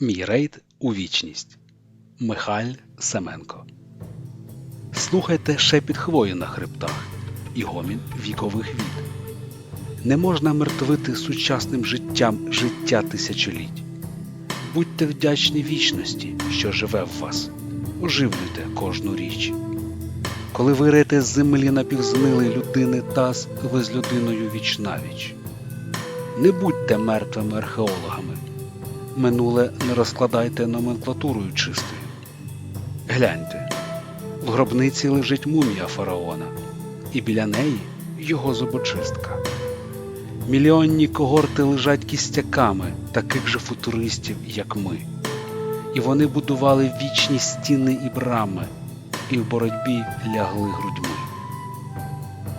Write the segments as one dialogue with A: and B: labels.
A: Мій рейд у вічність. Михайль Семенко. Слухайте шепіт хвої на хребтах і гомін вікових від. Не можна мертвити сучасним життям життя тисячоліть. Будьте вдячні вічності, що живе в вас, оживлюйте кожну річ. Коли вирите з землі напівзнилий людини таз, ви з людиною віч. Не будьте мертвими археологами. Минуле не розкладайте номенклатурою чистою. Гляньте, в гробниці лежить мумія фараона, і біля неї його зубочистка. Мільйонні когорти лежать кістяками таких же футуристів, як ми. І вони будували вічні стіни і брами, і в боротьбі лягли грудьми.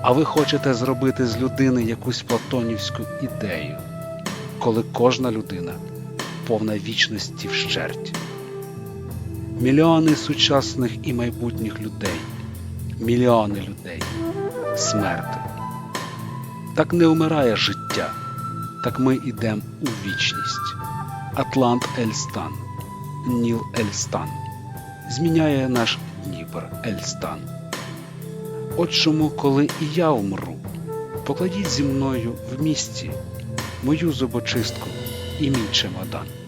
A: А ви хочете зробити з людини якусь платонівську ідею, коли кожна людина повна вічності вщерть. Мільйони сучасних і майбутніх людей, мільйони людей, смерти. Так не вмирає життя, так ми йдемо у вічність. Атлант Ельстан, Ніл Ельстан зміняє наш Дніпр Ельстан. От чому, коли і я вмру, покладіть зі мною в місті мою зубочистку і мій чемодан.